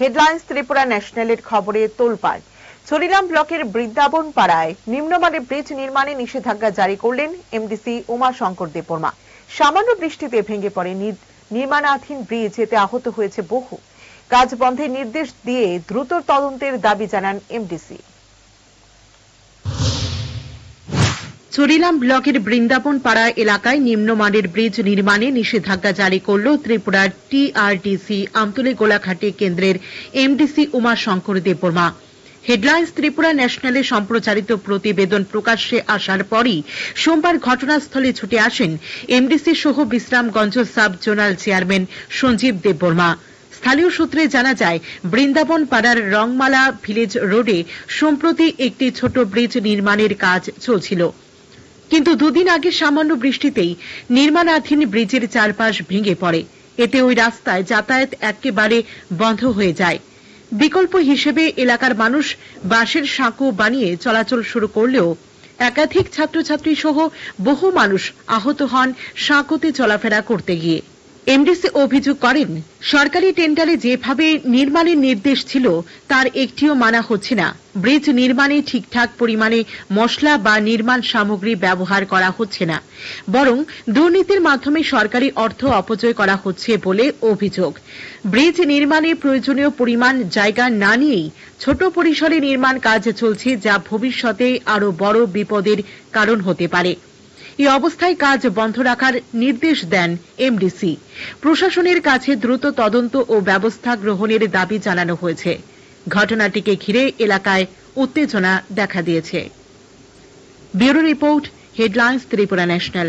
Headlines Tripura ন্যাশনালের খবরে তোলপাড়। চরিরাম ব্লকের বৃন্দাবন পাড়ায় নিম্নমানের ব্রিজ নির্মাণে নিষেধাজ্ঞা জারি করলেন এমডিসি উমা শঙ্কর দেববর্মা। সামান্য বৃষ্টিতে ভেঙে পড়ে নির্মাণাধীন ব্রিজ, এতে আহত হয়েছে বহু। কাজ বন্ধের নির্দেশ দিয়ে দ্রুত তদন্তের দাবি জানান এমডিসি। চরিলাম ব্লকের বৃন্দাবন পাড়া এলাকায় নিম্নমানের ব্রিজ নির্মাণে নিষেধাজ্ঞা জারি করল ত্রিপুরার টিআরটিসি আমতলী গোলাঘাটি কেন্দ্রের এমডিসি উমা শঙ্কর দেববর্মা। হেডলাইন্স ত্রিপুরা ন্যাশনালে সম্প্রচারিত প্রতিবেদন প্রকাশ্যে আসার পরই সোমবার ঘটনাস্থলে ছুটে আসেন এমডিসি সহ Bishramganj sub zonal chairman Sanjib Debbarma. স্থানীয় সূত্রে জানা যায় বৃন্দাবন পাড়ার রংমালা ভিলেজ রোডে সম্প্রতি একটি ছোট ব্রিজ নির্মাণের কাজ চলছিল। কিন্তু দুদিন আগে সামান্য বৃষ্টিতেই নির্মাণাধীন ব্রিজের চারপাশ ভেঙে পড়ে। এতে ওই রাস্তায় যাতায়াত একেবারে বন্ধ হয়ে যায়। বিকল্প হিসেবে এলাকার মানুষ বাঁশের সাঁকো বানিয়ে চলাচল শুরু করলেও একাধিক ছাত্রছাত্রী সহ বহু মানুষ আহত হন সাঁকোতে চলাফেরা করতে গিয়ে। এমডিসি অভিযোগ করেন, সরকারি টেন্ডারে যেভাবে নির্মাণের নির্দেশ ছিল, তার একটিও মানা হচ্ছে না। ব্রিজ নির্মাণে ঠিকঠাক পরিমাণে মশলা বা নির্মাণ সামগ্রী ব্যবহার করা হচ্ছে না। বরং দুর্নীতির মাধ্যমে সরকারি অর্থ অপচয় করা হচ্ছে বলে অভিযোগ। ব্রিজ নির্মাণে প্রয়োজনীয় পরিমাণ জায়গা না নিয়েই ছোট পরিসরে নির্মাণ কাজ চলছে, যা ভবিষ্যতে আরও বড় বিপদের কারণ হতে পারে। এই অবস্থায় কাজ বন্ধ রাখার নির্দেশ দেন এমডিসি। প্রশাসনের কাছে দ্রুত তদন্ত ও ব্যবস্থা গ্রহণের দাবি জানানো হয়েছে। ঘটনাটিকে ঘিরে এলাকায় উত্তেজনা দেখা দিয়েছে। Bureau report, headlines Tripura national.